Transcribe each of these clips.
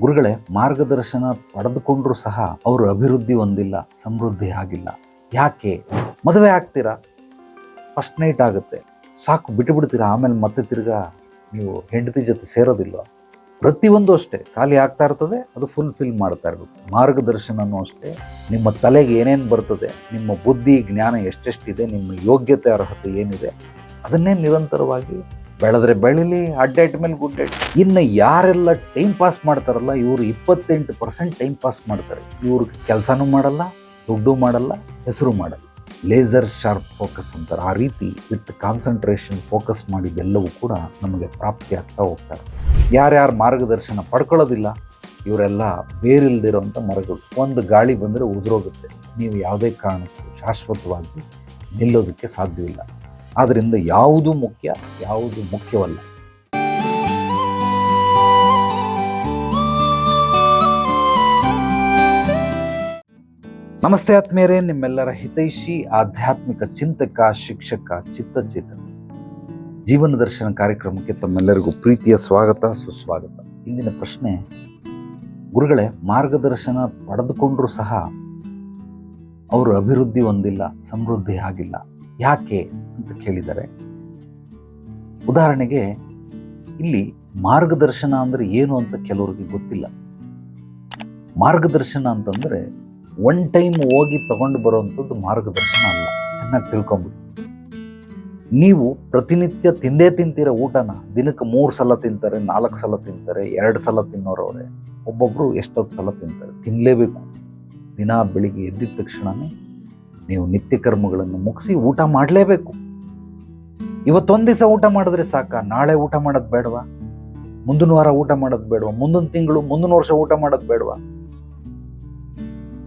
ಗುರುಗಳೇ, ಮಾರ್ಗದರ್ಶನ ಪಡೆದುಕೊಂಡ್ರೂ ಸಹ ಅವರು ಅಭಿವೃದ್ಧಿ ಹೊಂದಿಲ್ಲ, ಸಮೃದ್ಧಿ ಆಗಿಲ್ಲ. ಯಾಕೆ? ಮದುವೆ ಆಗ್ತೀರಾ? ಫಸ್ಟ್ ನೈಟ್ ಆಗುತ್ತೆ. ಸಾಕು ಬಿಟ್ಟು ಬಿಡ್ತೀರಾ ಆಮೇಲೆ ಮತ್ತೆ ತಿರ್ಗಾ ನೀವು ಹೆಂಡತಿ ಜೊತೆ ಸೇರೋದಿಲ್ವ? ಪ್ರತಿಯೊಂದು ಅಷ್ಟೇ, ಖಾಲಿ ಆಗ್ತಾ ಇರ್ತದೆ, ಅದು ಫುಲ್ಫಿಲ್ ಮಾಡ್ತಾ ಇರಬೇಕು. ಮಾರ್ಗದರ್ಶನನೂ ಅಷ್ಟೇ. ನಿಮ್ಮ ತಲೆಗೆ ಏನೇನು ಬರ್ತದೆ, ನಿಮ್ಮ ಬುದ್ಧಿ, ಜ್ಞಾನ ಎಷ್ಟೆಷ್ಟಿದೆ, ನಿಮ್ಮ ಯೋಗ್ಯತೆ, ಅರ್ಹತೆ ಏನಿದೆ, ಅದನ್ನೇ ನಿರಂತರವಾಗಿ ಬೆಳೆದ್ರೆ ಬೆಳಿಲಿ ಅಡ್ಡಾಟ್ ಮೇಲೆ ಗುಡ್ಡಾಟ್ ಇನ್ನು ಯಾರೆಲ್ಲ ಟೈಮ್ ಪಾಸ್ ಮಾಡ್ತಾರಲ್ಲ, ಇವರು ಇಪ್ಪತ್ತೆಂಟು ಪರ್ಸೆಂಟ್ ಟೈಮ್ ಪಾಸ್ ಮಾಡ್ತಾರೆ. ಇವ್ರು ಕೆಲಸನೂ ಮಾಡಲ್ಲ, ದುಡ್ಡು ಮಾಡಲ್ಲ, ಹೆಸರು ಮಾಡಲ್ಲ. ಲೇಸರ್ ಶಾರ್ಪ್ ಫೋಕಸ್ ಅಂತಾರೆ. ಆ ರೀತಿ ವಿತ್ ಕಾನ್ಸಂಟ್ರೇಷನ್ ಫೋಕಸ್ ಮಾಡಿದ್ದೆಲ್ಲವೂ ಕೂಡ ನಮಗೆ ಪ್ರಾಪ್ತಿ ಆಗ್ತಾ ಹೋಗ್ತಾರೆ. ಯಾರ್ಯಾರು ಮಾರ್ಗದರ್ಶನ ಪಡ್ಕೊಳ್ಳೋದಿಲ್ಲ, ಇವರೆಲ್ಲ ಬೇರಿಲ್ದಿರೋಂಥ ಮರಗಳು. ಒಂದು ಗಾಳಿ ಬಂದರೆ ಉದುರೋಗುತ್ತೆ. ನೀವು ಯಾವುದೇ ಕಾರಣಕ್ಕೂ ಶಾಶ್ವತವಾಗಿ ನಿಲ್ಲೋದಕ್ಕೆ ಸಾಧ್ಯವಿಲ್ಲ. ಆದ್ದರಿಂದ ಯಾವುದು ಮುಖ್ಯ, ಯಾವುದು ಮುಖ್ಯವಲ್ಲ. ನಮಸ್ತೆ ಆತ್ಮೀಯರೇ, ನಿಮ್ಮೆಲ್ಲರ ಹಿತೈಷಿ ಆಧ್ಯಾತ್ಮಿಕ ಚಿಂತಕ, ಶಿಕ್ಷಕ, ಚಿತ್ತಚೇತನ. ಜೀವನ ದರ್ಶನ ಕಾರ್ಯಕ್ರಮಕ್ಕೆ ತಮ್ಮೆಲ್ಲರಿಗೂ ಪ್ರೀತಿಯ ಸ್ವಾಗತ, ಸುಸ್ವಾಗತ. ಇಂದಿನ ಪ್ರಶ್ನೆ, ಗುರುಗಳೇ, ಮಾರ್ಗದರ್ಶನ ಪಡೆದುಕೊಂಡರೂ ಸಹ, ಅವರು ಅಭಿವೃದ್ಧಿ ಹೊಂದಿಲ್ಲ, ಸಮೃದ್ಧಿ ಆಗಿಲ್ಲ. ಯಾಕೆ ಅಂತ ಕೇಳಿದ್ದಾರೆ ಉದಾಹರಣೆಗೆ ಇಲ್ಲಿ ಮಾರ್ಗದರ್ಶನ ಅಂದರೆ ಏನು ಅಂತ ಕೆಲವರಿಗೆ ಗೊತ್ತಿಲ್ಲ. ಮಾರ್ಗದರ್ಶನ ಅಂತಂದರೆ ಒನ್ ಟೈಮ್ ಹೋಗಿ ತಗೊಂಡು ಬರುವಂಥದ್ದು ಮಾರ್ಗದರ್ಶನ ಅಲ್ಲ, ಚೆನ್ನಾಗಿ ತಿಳ್ಕೊಂಬಿಡಿ. ನೀವು ಪ್ರತಿನಿತ್ಯ ತಿಂದೇ ತಿಂತೀರ ಊಟನ, ದಿನಕ್ಕೆ ಮೂರು ಸಲ ತಿಂತಾರೆ, ನಾಲ್ಕು ಸಲ ತಿಂತಾರೆ, ಎರಡು ಸಲ ತಿನ್ನೋರವ್ರೆ. ಒಬ್ಬೊಬ್ಬರು ಎಷ್ಟೊತ್ತು ಸಲ ತಿಂತಾರೆ? ತಿನ್ನಲೇಬೇಕು ದಿನ ಬೆಳಿಗ್ಗೆ ಎದ್ದಿದ ತಕ್ಷಣವೇ ನೀವು ನಿತ್ಯ ಕರ್ಮಗಳನ್ನು ಮುಗಿಸಿ ಊಟ ಮಾಡಲೇಬೇಕು. ಇವತ್ತೊಂದು ದಿವಸ ಊಟ ಮಾಡಿದ್ರೆ ಸಾಕ? ನಾಳೆ ಊಟ ಮಾಡೋದು ಬೇಡವಾ? ಮುಂದಿನ ವಾರ ಊಟ ಮಾಡೋದು ಬೇಡವಾ? ಮುಂದಿನ ತಿಂಗಳು, ಮುಂದಿನ ವರ್ಷ ಊಟ ಮಾಡೋದು ಬೇಡವಾ?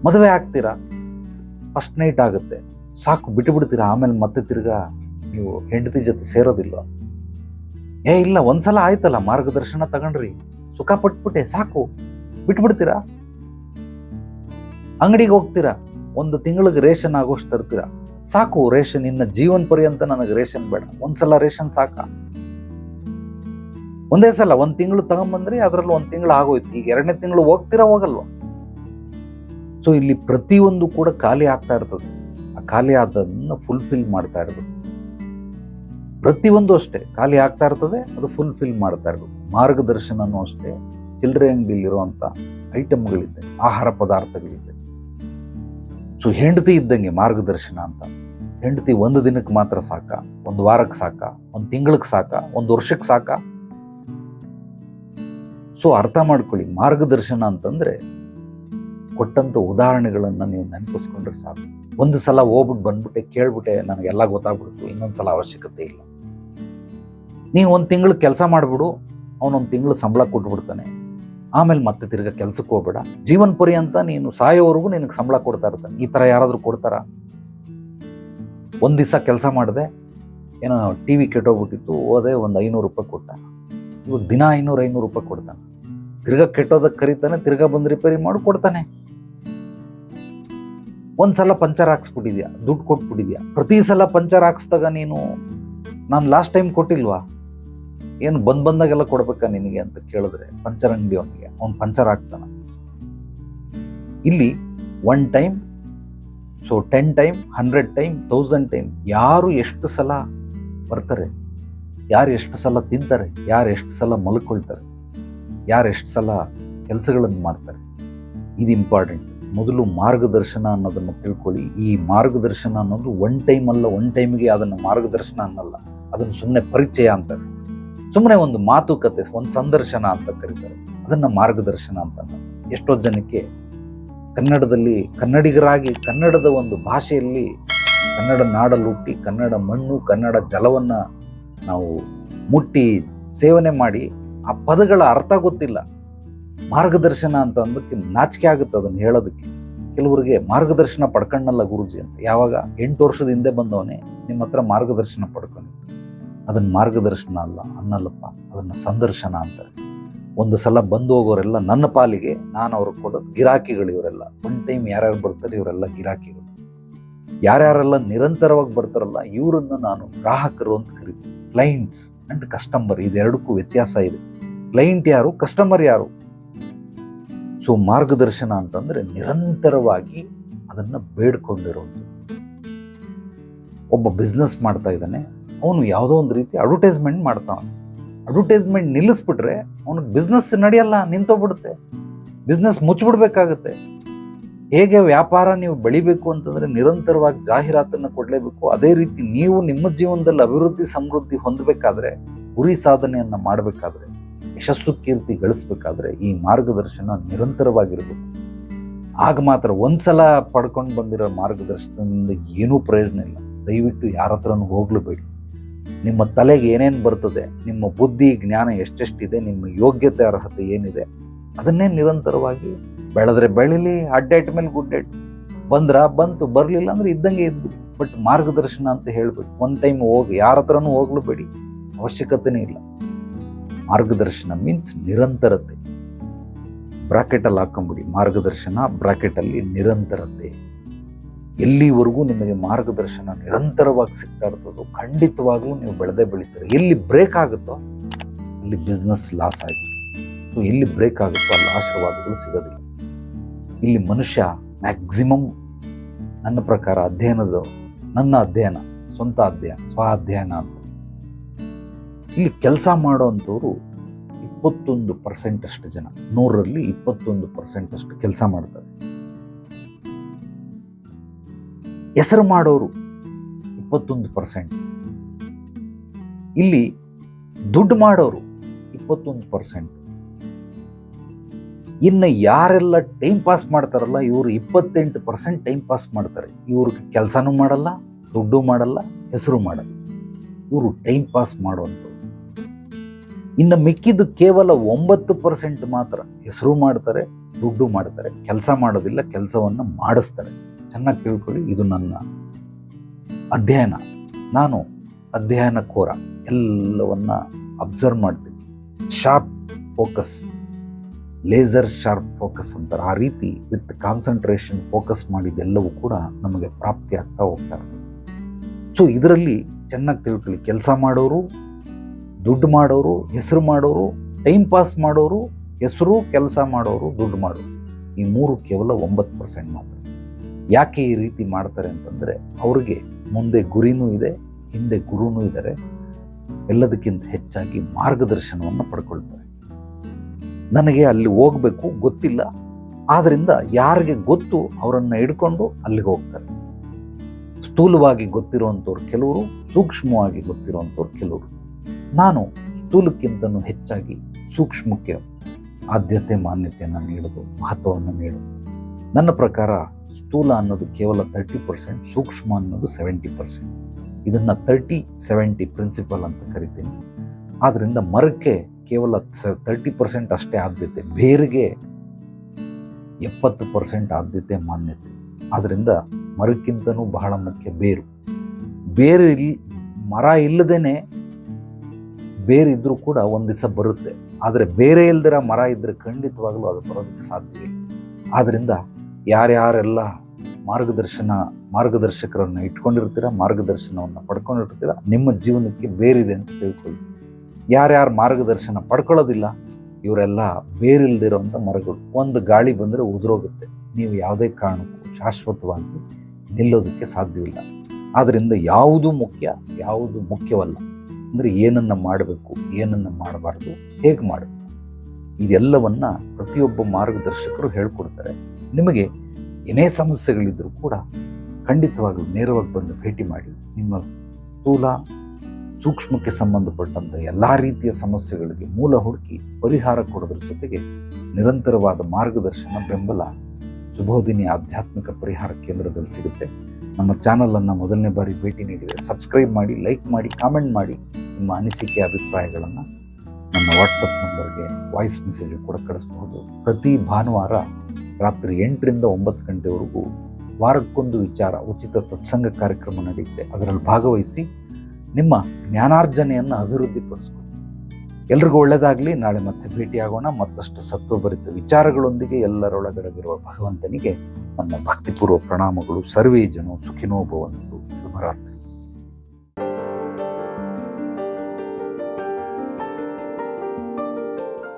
ಮದುವೆ ಆಗ್ತೀರಾ? ಫಸ್ಟ್ ನೈಟ್ ಆಗುತ್ತೆ. ಸಾಕು ಬಿಟ್ಟು ಬಿಡ್ತೀರಾ ಆಮೇಲೆ ಮತ್ತೆ ತಿರ್ಗಾ ನೀವು ಹೆಂಡತಿ ಜೊತೆ ಸೇರೋದಿಲ್ಲ ಏ, ಇಲ್ಲ, ಒಂದ್ಸಲ ಆಯ್ತಲ್ಲ ಮಾರ್ಗದರ್ಶನ ತಗೊಂಡ್ರಿ. ಸುಖ ಪಟ್ಬಿಟ್ಟೆ, ಸಾಕು. ಬಿಟ್ಬಿಡ್ತೀರಾ? ಅಂಗಡಿಗೆ ಹೋಗ್ತೀರಾ? ಒಂದು ತಿಂಗಳಿಗೆ ರೇಷನ್ ಆಗೋಷ್ಟು ತರ್ತೀರಾ? ಸಾಕು, ರೇಷನ್ ಇನ್ನ ಜೀವನ ಪರ್ಯಂತ ನನಗೆ ರೇಷನ್ ಬೇಡ. ಒಂದ್ಸಲ ರೇಷನ್ ಸಾಕ. ಒಂದೇ ಸಲ, ಒಂದು ತಿಂಗಳು ತಗೊಂಬಂದ್ರಿ, ಅದರಲ್ಲಿ ಒಂದು ತಿಂಗಳು ಆಗೋಯ್ತು. ಈಗ ಎರಡನೇ ತಿಂಗಳು ಹೋಗ್ತೀರಾ, ಹೋಗಲ್ವಾ? ಸೊ ಇಲ್ಲಿ ಪ್ರತಿಯೊಂದು ಕೂಡ ಖಾಲಿ ಆಗ್ತಾ ಇರ್ತದೆ. ಆ ಖಾಲಿ ಆದದನ್ನ ಫುಲ್ಫಿಲ್ ಮಾಡ್ತಾ ಇರಬೇಕು. ಪ್ರತಿಯೊಂದು ಅಷ್ಟೇ, ಖಾಲಿ ಆಗ್ತಾ ಇರ್ತದೆ, ಅದು ಫುಲ್ಫಿಲ್ ಮಾಡ್ತಾ ಇರಬೇಕು. ಮಾರ್ಗದರ್ಶನನೂ ಅಷ್ಟೇ. ಚಿಲ್ಲರೆ ಅಂಗಡಿಲಿರುವಂಥ ಐಟಮ್ಗಳಿದೆ ಆಹಾರ ಪದಾರ್ಥಗಳಿದೆ. ಸೊ ಹೆಂಡತಿ ಇದ್ದಂಗೆ ಮಾರ್ಗದರ್ಶನ ಅಂತ. ಹೆಂಡತಿ ಒಂದು ದಿನಕ್ಕೆ ಮಾತ್ರ ಸಾಕ, ಒಂದು ವಾರಕ್ಕೆ ಸಾಕ, ಒಂದು ತಿಂಗಳಿಗೆ ಸಾಕ, ಒಂದು ವರ್ಷಕ್ಕೆ ಸಾಕ. ಸೊ ಅರ್ಥ ಮಾಡ್ಕೊಳ್ಳಿ, ಮಾರ್ಗದರ್ಶನ ಅಂತಂದ್ರೆ ಕೊಟ್ಟಂತ ಉದಾಹರಣೆಗಳನ್ನು ನೀವು ನೆನಪಿಸ್ಕೊಂಡ್ರೆ ಸಾಕು. ಒಂದು ಸಲ ಹೋಗ್ಬಿಟ್ಟು ಬಂದ್ಬಿಟ್ಟೆ, ಕೇಳ್ಬಿಟ್ಟೆ, ನನಗೆಲ್ಲ ಗೊತ್ತಾಗ್ಬಿಡ್ತು, ಇನ್ನೊಂದು ಸಲ ಅವಶ್ಯಕತೆ ಇಲ್ಲ. ನೀನು ಒಂದು ತಿಂಗಳು ಕೆಲಸ ಮಾಡಿಬಿಡು, ಅವನೊಂದು ತಿಂಗಳು ಸಂಬಳ ಕೊಟ್ಬಿಡ್ತಾನೆ. ಆಮೇಲೆ ಮತ್ತೆ ತಿರ್ಗಾ ಕೆಲ್ಸಕ್ಕೆ ಹೋಗ್ಬೇಡ. ಜೀವನ ಅಂತ ನೀನು ಸಾಯೋವರೆಗೂ ನಿನಗೆ ಸಂಬಳ ಕೊಡ್ತಾ ಇರ್ತಾನೆ ಈ ಥರ ಯಾರಾದರೂ ಕೊಡ್ತಾರ? ಒಂದು ದಿವಸ ಕೆಲಸ ಮಾಡಿದೆ, ಏನೋ ಟಿ ವಿ ಕೆಟ್ಟೋಗ್ಬಿಟ್ಟಿತ್ತು, ಹೋದೆ ಒಂದು ಐನೂರು ರೂಪಾಯಿ ಕೊಟ್ಟ. ಇವಾಗ ದಿನ ಐನೂರು ಐನೂರು ರೂಪಾಯಿ ಕೊಡ್ತಾನೆ. ತಿರ್ಗಾ ಕೆಟ್ಟೋದಕ್ಕೆ ಕರೀತಾನೆ, ತಿರ್ಗಾ ಬಂದು ರಿಪೇರಿ ಮಾಡಿ, ಕೊಡ್ತಾನೆ. ಒಂದ್ಸಲ ಪಂಚರ್ ಹಾಕ್ಸ್ಬಿಟ್ಟಿದ್ಯಾ? ದುಡ್ಡು ಕೊಟ್ಬಿಟ್ಟಿದ್ಯಾ? ಪ್ರತಿ ಸಲ ಪಂಚರ್ ಹಾಕ್ಸ್ದಾಗ ನೀನು, ನಾನು ಲಾಸ್ಟ್ ಟೈಮ್ ಕೊಟ್ಟಿಲ್ವಾ? ಏನು ಬಂದ್ ಬಂದಾಗೆಲ್ಲ ಕೊಡ್ಬೇಕಾ ನಿನಗೆ ಅಂತ ಕೇಳಿದ್ರೆ ಪಂಚರ್ ಅಂಗಡಿ ಅವನಿಗೆ. ಅವ್ನು ಪಂಚರ್ ಆಗ್ತಾನೆ. ಇಲ್ಲಿ one time so ten time hundred time thousand time ಯಾರು ಎಷ್ಟು ಸಲ ಬರ್ತಾರೆ, ಯಾರು ಎಷ್ಟು ಸಲ ತಿಂತಾರೆ, ಯಾರು ಎಷ್ಟು ಸಲ ಮಲ್ಕೊಳ್ತಾರೆ, ಯಾರು ಎಷ್ಟು ಸಲ ಕೆಲಸಗಳನ್ನು ಮಾಡ್ತಾರೆ, ಇದು ಇಂಪಾರ್ಟೆಂಟ್ ಮೊದಲು ಮಾರ್ಗದರ್ಶನ ಅನ್ನೋದನ್ನು ತಿಳ್ಕೊಳ್ಳಿ. ಈ ಮಾರ್ಗದರ್ಶನ ಅನ್ನೋದು ಒನ್ ಟೈಮ್ ಅಲ್ಲ ಒನ್ ಟೈಮ್ಗೆ ಅದನ್ನು ಮಾರ್ಗದರ್ಶನ ಅನ್ನಲ್ಲ. ಅದನ್ನು ಸುಮ್ಮನೆ ಪರಿಚಯ ಅಂತಾರೆ ಸುಮ್ಮನೆ ಒಂದು ಮಾತುಕತೆ, ಒಂದು ಸಂದರ್ಶನ ಅಂತ ಕರೀತಾರೆ. ಅದನ್ನು ಮಾರ್ಗದರ್ಶನ ಅಂತ. ಎಷ್ಟೋ ಜನಕ್ಕೆ ಕನ್ನಡದಲ್ಲಿ ಕನ್ನಡಿಗರಾಗಿ ಕನ್ನಡದ ಒಂದು ಭಾಷೆಯಲ್ಲಿ ಕನ್ನಡ ನಾಡಲುಟ್ಟಿ ಕನ್ನಡ ಮಣ್ಣು, ಕನ್ನಡ ಜಲವನ್ನು ನಾವು ಮುಟ್ಟಿ ಸೇವನೆ ಮಾಡಿ ಆ ಪದಗಳ ಅರ್ಥ ಗೊತ್ತಿಲ್ಲ. ಮಾರ್ಗದರ್ಶನ ಅಂತ ಅಂದಕ್ಕೆ ನಾಚಿಕೆ ಆಗುತ್ತೆ ಅದನ್ನು ಹೇಳೋದಕ್ಕೆ. ಕೆಲವರಿಗೆ ಮಾರ್ಗದರ್ಶನ ಪಡ್ಕಣ್ಣಲ್ಲ ಗುರುಜಿ ಅಂತ. ಯಾವಾಗ? ಎಂಟು ವರ್ಷದ ಹಿಂದೆ ಬಂದವನೇ ನಿಮ್ಮ ಹತ್ರ ಮಾರ್ಗದರ್ಶನ ಪಡ್ಕೊಂಡಿದ್ದ. ಅದನ್ನು ಮಾರ್ಗದರ್ಶನ ಅಲ್ಲ ಅನ್ನಲ್ಲಪ್ಪ, ಅದನ್ನು ಸಂದರ್ಶನ ಅಂತಾರೆ. ಒಂದು ಸಲ ಬಂದು ಹೋಗೋರೆಲ್ಲ ನನ್ನ ಪಾಲಿಗೆ, ನಾನು ಅವ್ರಿಗೆ ಕೊಡೋದು. ಗಿರಾಕಿಗಳು ಇವರೆಲ್ಲ. ಒನ್ ಟೈಮ್ ಯಾರ್ಯಾರು ಬರ್ತಾರೆ, ಇವರೆಲ್ಲ ಗಿರಾಕಿಗಳು. ಯಾರ್ಯಾರೆಲ್ಲ ನಿರಂತರವಾಗಿ ಬರ್ತಾರಲ್ಲ, ಇವರನ್ನು ನಾನು ಗ್ರಾಹಕರು ಅಂತ ಕರಿತೀನಿ ಕ್ಲೈಂಟ್ಸ್ ಅಂಡ್ ಕಸ್ಟಮರ್ ಇದೆರಡಕ್ಕೂ ವ್ಯತ್ಯಾಸ ಇದೆ. ಕ್ಲೈಂಟ್ ಯಾರು ಕಸ್ಟಮರ್ ಯಾರು? ಸೊ ಮಾರ್ಗದರ್ಶನ ಅಂತಂದರೆ ನಿರಂತರವಾಗಿ ಅದನ್ನು ಬೇಡ್ಕೊಂಡಿರೋದು ಒಬ್ಬ ಬಿಸ್ನೆಸ್ ಮಾಡ್ತಾ ಇದ್ದಾನೆ, ಅವನು ಯಾವುದೋ ಒಂದು ರೀತಿ ಅಡ್ವರ್ಟೈಸ್ಮೆಂಟ್ ಮಾಡ್ತಾವನೆ ಅಡ್ವರ್ಟೈಸ್ಮೆಂಟ್ ನಿಲ್ಲಿಸ್ಬಿಟ್ರೆ ಅವ್ನಿಗೆ ಬಿಸ್ನೆಸ್ ನಡೆಯಲ್ಲ, ನಿಂತೋಗ್ಬಿಡುತ್ತೆ. ಬಿಸ್ನೆಸ್ ಮುಚ್ಚಿಬಿಡ್ಬೇಕಾಗತ್ತೆ ಹೇಗೆ ವ್ಯಾಪಾರ ನೀವು ಬೆಳಿಬೇಕು ಅಂತಂದ್ರೆ ನಿರಂತರವಾಗಿ ಜಾಹೀರಾತನ್ನು ಕೊಡಲೇಬೇಕು. ಅದೇ ರೀತಿ ನೀವು ನಿಮ್ಮ ಜೀವನದಲ್ಲಿ ಅಭಿವೃದ್ಧಿ, ಸಮೃದ್ಧಿ ಹೊಂದಬೇಕಾದ್ರೆ ಗುರಿ ಸಾಧನೆಯನ್ನ ಮಾಡಬೇಕಾದ್ರೆ, ಯಶಸ್ಸು ಕೀರ್ತಿ ಗಳಿಸ್ಬೇಕಾದ್ರೆ ಈ ಮಾರ್ಗದರ್ಶನ ನಿರಂತರವಾಗಿರಬೇಕು. ಆಗ ಮಾತ್ರ ಒಂದ್ಸಲ ಪಡ್ಕೊಂಡು ಬಂದಿರೋ ಮಾರ್ಗದರ್ಶನದಿಂದ ಏನೂ ಪ್ರಯೋಜನ ಇಲ್ಲ. ದಯವಿಟ್ಟು ಯಾರ ಹತ್ರನೂ ಹೋಗ್ಲಬೇಡಿ ನಿಮ್ಮ ತಲೆಗೆ ಏನೇನು ಬರ್ತದೆ, ನಿಮ್ಮ ಬುದ್ಧಿ, ಜ್ಞಾನ ಎಷ್ಟೆಷ್ಟಿದೆ, ನಿಮ್ಮ ಯೋಗ್ಯತೆ, ಅರ್ಹತೆ ಏನಿದೆ, ಅದನ್ನೇ ನಿರಂತರವಾಗಿ ಬೆಳೆದ್ರೆ ಬೆಳಿಲಿ ಅಡ್ಡೇಟ್ ಮೇಲೆ ಗುಡ್ಡೇಟ್ ಬಂದ್ರ ಬಂತು, ಬರಲಿಲ್ಲ ಅಂದ್ರೆ ಇದ್ದಂಗೆ ಇದ್ದು. ಬಟ್ ಮಾರ್ಗದರ್ಶನ ಅಂತ ಹೇಳ್ಬಿಟ್ಟು ಒನ್ ಟೈಮ್ ಹೋಗಿ, ಯಾರ ಹತ್ರನೂ ಹೋಗ್ಲಬೇಡಿ ಅವಶ್ಯಕತೆನೇ ಇಲ್ಲ. ಮಾರ್ಗದರ್ಶನ ಮೀನ್ಸ್ ನಿರಂತರತೆ. ಬ್ರಾಕೆಟಲ್ಲಿ ಹಾಕೊಂಬಿಡಿ. ಮಾರ್ಗದರ್ಶನ ಬ್ರಾಕೆಟಲ್ಲಿ ನಿರಂತರತೆ. ಎಲ್ಲಿವರೆಗೂ ನಿಮಗೆ ಮಾರ್ಗದರ್ಶನ ನಿರಂತರವಾಗಿ ಸಿಗ್ತಾ ಇರ್ತದೋ, ಖಂಡಿತವಾಗ್ಲೂ ನೀವು ಬೆಳೆದೇ ಬೆಳೀತೀರಿ. ಎಲ್ಲಿ ಬ್ರೇಕ್ ಆಗುತ್ತೋ, ಅಲ್ಲಿ ಬಿಸ್ನೆಸ್ ಲಾಸ್ ಆಯಿತು. ಸೊ ಎಲ್ಲಿ ಬ್ರೇಕ್ ಆಗುತ್ತೋ, ಅಲ್ಲಿ ಆಶೀರ್ವಾದಗಳು ಸಿಗೋದಿಲ್ಲ. ಇಲ್ಲಿ ಮನುಷ್ಯ ಮ್ಯಾಕ್ಸಿಮಮ್ ನನ್ನ ಪ್ರಕಾರ ಅಧ್ಯಯನದ, ನನ್ನ ಅಧ್ಯಯನ, ಸ್ವಂತ ಅಧ್ಯಯನ, ಸ್ವ ಅಧ್ಯಯನ ಅಂತ. ಇಲ್ಲಿ ಕೆಲಸ ಮಾಡೋವಂಥವ್ರು ಇಪ್ಪತ್ತೊಂದು ಪರ್ಸೆಂಟಷ್ಟು ಜನ. ನೂರರಲ್ಲಿ ಇಪ್ಪತ್ತೊಂದು ಪರ್ಸೆಂಟಷ್ಟು ಕೆಲಸ ಮಾಡ್ತಾರೆ. ಹೆಸರು ಮಾಡೋರು ಇಪ್ಪತ್ತೊಂದು ಪರ್ಸೆಂಟ್. ಇಲ್ಲಿ ದುಡ್ಡು ಮಾಡೋರು ಇಪ್ಪತ್ತೊಂದು ಪರ್ಸೆಂಟ್. ಇನ್ನು ಯಾರೆಲ್ಲ ಟೈಮ್ ಪಾಸ್ ಮಾಡ್ತಾರಲ್ಲ, ಇವರು ಇಪ್ಪತ್ತೆಂಟು ಪರ್ಸೆಂಟ್ ಟೈಮ್ ಪಾಸ್ ಮಾಡ್ತಾರೆ. ಇವ್ರಿಗೆ ಕೆಲಸನೂ ಮಾಡಲ್ಲ, ದುಡ್ಡು ಮಾಡಲ್ಲ, ಹೆಸರು ಮಾಡಲ್ಲ. ಇವರು ಟೈಮ್ ಪಾಸ್ ಮಾಡುವಂಥವ್ರು. ಇನ್ನು ಮಿಕ್ಕಿದ್ದು ಕೇವಲ ಒಂಬತ್ತು ಪರ್ಸೆಂಟ್ ಮಾತ್ರ ಹೆಸರು ಮಾಡ್ತಾರೆ, ದುಡ್ಡು ಮಾಡ್ತಾರೆ, ಕೆಲಸ ಮಾಡೋದಿಲ್ಲ, ಕೆಲಸವನ್ನು ಮಾಡಿಸ್ತಾರೆ. ಚೆನ್ನಾಗಿ ತಿಳ್ಕೊಳ್ಳಿ, ಇದು ನನ್ನ ಅಧ್ಯಯನ. ನಾನು ಅಧ್ಯಯನ ಕೋರ, ಎಲ್ಲವನ್ನ ಅಬ್ಸರ್ವ್ ಮಾಡ್ತೀನಿ. Sharp focus, laser sharp focus ಅಂತಾರೆ. ಆ ರೀತಿ ವಿತ್ ಕಾನ್ಸಂಟ್ರೇಷನ್ ಫೋಕಸ್ ಮಾಡಿದ್ದೆಲ್ಲವೂ ಕೂಡ ನಮಗೆ ಪ್ರಾಪ್ತಿ ಆಗ್ತಾ ಹೋಗ್ತಾ ಇರ್ತದೆ ಸೊ, ಇದರಲ್ಲಿ ಚೆನ್ನಾಗಿ ತಿಳ್ಕೊಳ್ಳಿ. ಕೆಲಸ ಮಾಡೋರು, ದುಡ್ಡು ಮಾಡೋರು, ಹೆಸರು ಮಾಡೋರು, ಟೈಮ್ ಪಾಸ್ ಮಾಡೋರು, ಹೆಸರು, ಕೆಲಸ ಮಾಡೋರು, ದುಡ್ಡು ಮಾಡೋರು. ಈ ಮೂರು ಕೇವಲ ಒಂಬತ್ತು ಪರ್ಸೆಂಟ್ ಮಾತ್ರ. ಯಾಕೆ ಈ ರೀತಿ ಮಾಡ್ತಾರೆ ಅಂತಂದರೆ ಅವ್ರಿಗೆ ಮುಂದೆ ಗುರಿನೂ ಇದೆ, ಹಿಂದೆ ಗುರುನೂ ಇದ್ದಾರೆ ಎಲ್ಲದಕ್ಕಿಂತ ಹೆಚ್ಚಾಗಿ ಮಾರ್ಗದರ್ಶನವನ್ನು ಪಡ್ಕೊಳ್ತಾರೆ. ನನಗೆ ಅಲ್ಲಿ ಹೋಗಬೇಕು ಗೊತ್ತಿಲ್ಲ. ಆದ್ದರಿಂದ ಯಾರಿಗೆ ಗೊತ್ತು ಅವರನ್ನು ಹಿಡ್ಕೊಂಡು ಅಲ್ಲಿಗೆ ಹೋಗ್ತಾರೆ. ಸ್ಥೂಲವಾಗಿ ಗೊತ್ತಿರುವಂಥವ್ರು ಕೆಲವರು, ಸೂಕ್ಷ್ಮವಾಗಿ ಗೊತ್ತಿರುವಂಥವ್ರು ಕೆಲವರು. ನಾನು ಸ್ಥೂಲಕ್ಕಿಂತನೂ ಹೆಚ್ಚಾಗಿ ಸೂಕ್ಷ್ಮಕ್ಕೆ ಆದ್ಯತೆ, ಮಾನ್ಯತೆಯನ್ನು ನೀಡೋದು, ಮಹತ್ವವನ್ನು ನೀಡೋದು. ನನ್ನ ಪ್ರಕಾರ ಸ್ಥೂಲ ಅನ್ನೋದು ಕೇವಲ ತರ್ಟಿ ಪರ್ಸೆಂಟ್ ಸೂಕ್ಷ್ಮ ಅನ್ನೋದು ಸೆವೆಂಟಿ ಪರ್ಸೆಂಟ್ ಇದನ್ನು ತರ್ಟಿ ಸೆವೆಂಟಿ ಪ್ರಿನ್ಸಿಪಲ್ ಅಂತ ಕರಿತೀನಿ. ಆದ್ದರಿಂದ ಮರಕ್ಕೆ ಕೇವಲ ತರ್ಟಿ ಪರ್ಸೆಂಟ್ ಅಷ್ಟೇ ಆದ್ಯತೆ, ಬೇರಿಗೆ ಎಪ್ಪತ್ತು ಪರ್ಸೆಂಟ್ ಆದ್ಯತೆ ಮಾನ್ಯತೆ. ಆದ್ದರಿಂದ ಮರಕ್ಕಿಂತನೂ ಬಹಳ ಮುಖ್ಯ ಬೇರು. ಬೇರು ಇಲ್, ಮರ ಇಲ್ಲದೇನೆ ಬೇರಿದ್ರೂ ಕೂಡ ಒಂದು ದಿವಸ ಬರುತ್ತೆ. ಆದರೆ ಬೇರೆ ಇಲ್ದಿರ ಮರ ಇದ್ದರೆ ಖಂಡಿತವಾಗಲೂ ಅದು ಬರೋದಕ್ಕೆ ಸಾಧ್ಯವಿಲ್ಲ ಆದ್ದರಿಂದ ಯಾರ್ಯಾರೆಲ್ಲ ಮಾರ್ಗದರ್ಶನ, ಮಾರ್ಗದರ್ಶಕರನ್ನು ಇಟ್ಕೊಂಡಿರ್ತೀರ, ಮಾರ್ಗದರ್ಶನವನ್ನು ಪಡ್ಕೊಂಡಿರ್ತೀರಾ, ನಿಮ್ಮ ಜೀವನಕ್ಕೆ ಬೇರಿದೆ ಅಂತ ತಿಳ್ಕೊಳ್ಳಿ. ಯಾರ್ಯಾರು ಮಾರ್ಗದರ್ಶನ ಪಡ್ಕೊಳ್ಳೋದಿಲ್ಲ, ಇವರೆಲ್ಲ ಬೇರಿಲ್ದಿರೋಂಥ ಮರಗಳು. ಒಂದು ಗಾಳಿ ಬಂದರೆ ಉದುರೋಗುತ್ತೆ. ನೀವು ಯಾವುದೇ ಕಾರಣಕ್ಕೂ ಶಾಶ್ವತವಾಗಿ ನಿಲ್ಲೋದಕ್ಕೆ ಸಾಧ್ಯವಿಲ್ಲ. ಆದ್ದರಿಂದ ಯಾವುದು ಮುಖ್ಯ, ಯಾವುದು ಮುಖ್ಯವಲ್ಲ. ಅಂದರೆ ಏನನ್ನು ಮಾಡಬೇಕು, ಏನನ್ನು ಮಾಡಬಾರ್ದು, ಹೇಗೆ ಮಾಡಬೇಕು? ಇದೆಲ್ಲವನ್ನು ಪ್ರತಿಯೊಬ್ಬ ಮಾರ್ಗದರ್ಶಕರು ಹೇಳ್ಕೊಡ್ತಾರೆ. ನಿಮಗೆ ಏನೇ ಸಮಸ್ಯೆಗಳಿದ್ದರೂ ಕೂಡ ಖಂಡಿತವಾಗಲೂ ನೇರವಾಗಿ ಬಂದು ಭೇಟಿ ಮಾಡಿ. ನಿಮ್ಮ ಸ್ಥೂಲ ಸೂಕ್ಷ್ಮಕ್ಕೆ ಸಂಬಂಧಪಟ್ಟಂಥ ಎಲ್ಲ ರೀತಿಯ ಸಮಸ್ಯೆಗಳಿಗೆ ಮೂಲ ಹುಡುಕಿ ಪರಿಹಾರ ಕೊಡೋದ್ರ ಜೊತೆಗೆ ನಿರಂತರವಾದ ಮಾರ್ಗದರ್ಶನ, ಬೆಂಬಲ ಶುಭೋದಿನಿ ಆಧ್ಯಾತ್ಮಿಕ ಪರಿಹಾರ ಕೇಂದ್ರದಲ್ಲಿ ಸಿಗುತ್ತೆ. ನಮ್ಮ ಚಾನಲನ್ನು ಮೊದಲನೇ ಬಾರಿ ಭೇಟಿ ನೀಡಿದರೆ ಸಬ್ಸ್ಕ್ರೈಬ್ ಮಾಡಿ, ಲೈಕ್ ಮಾಡಿ, ಕಾಮೆಂಟ್ ಮಾಡಿ ನಿಮ್ಮ ಅನಿಸಿಕೆ, ಅಭಿಪ್ರಾಯಗಳನ್ನು ನನ್ನ ವಾಟ್ಸಪ್ ನಂಬರ್ಗೆ ವಾಯ್ಸ್ ಮೆಸೇಜ್ ಕೂಡ ಕಳಿಸ್ಬಹುದು. ಪ್ರತಿ ಭಾನುವಾರ ರಾತ್ರಿ ಎಂಟರಿಂದ ಒಂಬತ್ತು ಗಂಟೆವರೆಗೂ ವಾರಕ್ಕೊಂದು ವಿಚಾರ, ಉಚಿತ ಸತ್ಸಂಗ ಕಾರ್ಯಕ್ರಮ ನಡೆಯುತ್ತೆ. ಅದರಲ್ಲಿ ಭಾಗವಹಿಸಿ ನಿಮ್ಮ ಜ್ಞಾನಾರ್ಜನೆಯನ್ನು ಅಭಿವೃದ್ಧಿಪಡಿಸ್ಕೊಳ್ಳಿ ಎಲ್ರಿಗೂ ಒಳ್ಳೆಯದಾಗಲಿ ನಾಳೆ ಮತ್ತೆ ಭೇಟಿಯಾಗೋಣ. ಮತ್ತಷ್ಟು ಸತ್ವಭರಿತ ವಿಚಾರಗಳೊಂದಿಗೆ ಎಲ್ಲರೊಳಗಡಗಿರುವ ಭಗವಂತನಿಗೆ ನನ್ನ ಭಕ್ತಿಪೂರ್ವ ಪ್ರಣಾಮಗಳು. ಸರ್ವೇ ಜನೋ ಸುಖಿನೋ ಶುಭರಾತ್ರಿ.